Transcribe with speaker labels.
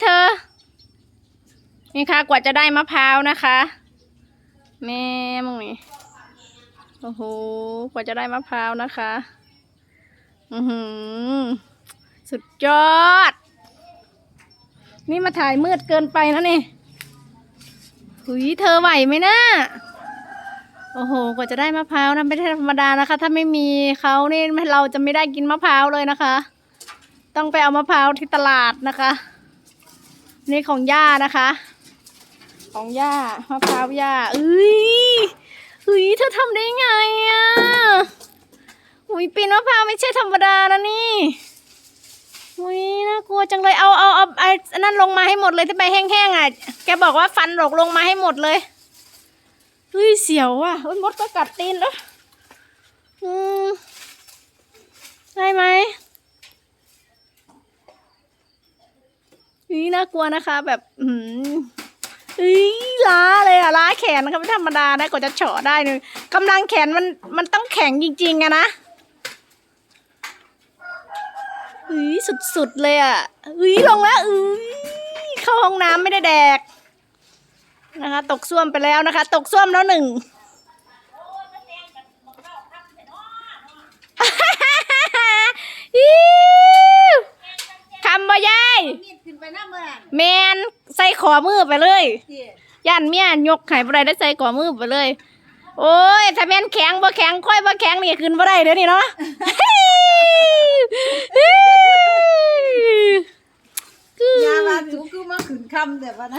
Speaker 1: เธอ นี่ค่ะกว่าจะได้มะพร้าวนะคะ แม่มึงนี่โอ้โหกว่าจะได้มะพร้าวนะคะ อือหือ สุดยอด นี่มาถ่ายมืดเกินไปนะนี่หุยเธอไหวไหมนะโอ้โห กว่าจะได้มะพร้าวนะไม่ใช่ธรรมดานะคะ ถ้าไม่มีเขานี่เราจะไม่ได้กินมะพร้าวเลยนะคะ ต้องไปเอามะพร้าวที่ตลาดนะคะ นี่ของย่านะคะ ของย่ามะพร้าวย่าเอ้ยเฮ้ยเธอทำได้ไงอะอุ้ยปีนมะพร้าวไม่ใช่ธรรมดานะนี่อุ้ยน่ากลัวจังเลยเอาเอาเอาไอ้นั่นลงมาให้หมดเลยที่ใบแห้งๆอะแกบอกว่าฟันหลกลงมาให้หมดเลยเฮ้ยเสียวอะเฮ้ยมดก็กัดตีนแล้วอืมได้ไหม นี่น่ากลัวนะคะ แบบอืมอุ้ยล้าเลยอะล้าแขนนะคะไม่ธรรมดานะกว่าจะเฉาะได้นี่กำลังแขนมันมันต้องแข็งจริงๆอะนะอุ้ยสุดๆเลยอะอุ้ยลงแล้วอุ้ยเข้าห้องน้ำไม่ได้แดกนะคะ ตกส้วมไปแล้วนะคะ ตกส้วมแล้วหนึ่ง อิ๊วคำบ่ยาย
Speaker 2: มีดขึ้นไปหน้าเมื่อ
Speaker 1: แมนใส่ขอมือไปเลย
Speaker 2: ที่
Speaker 1: ย่านเมียยกไข่บ่ได้ได้ใส่ขอมือไปเลย โอ้ย ถ้าแม่นแข็งบ่แข็งค่อยบ่แข็งนี่ขึ้นบ่ได้เด้อนี่เนาะ
Speaker 2: ยามาถูคือมาขึ้นคำแต่ว่านะ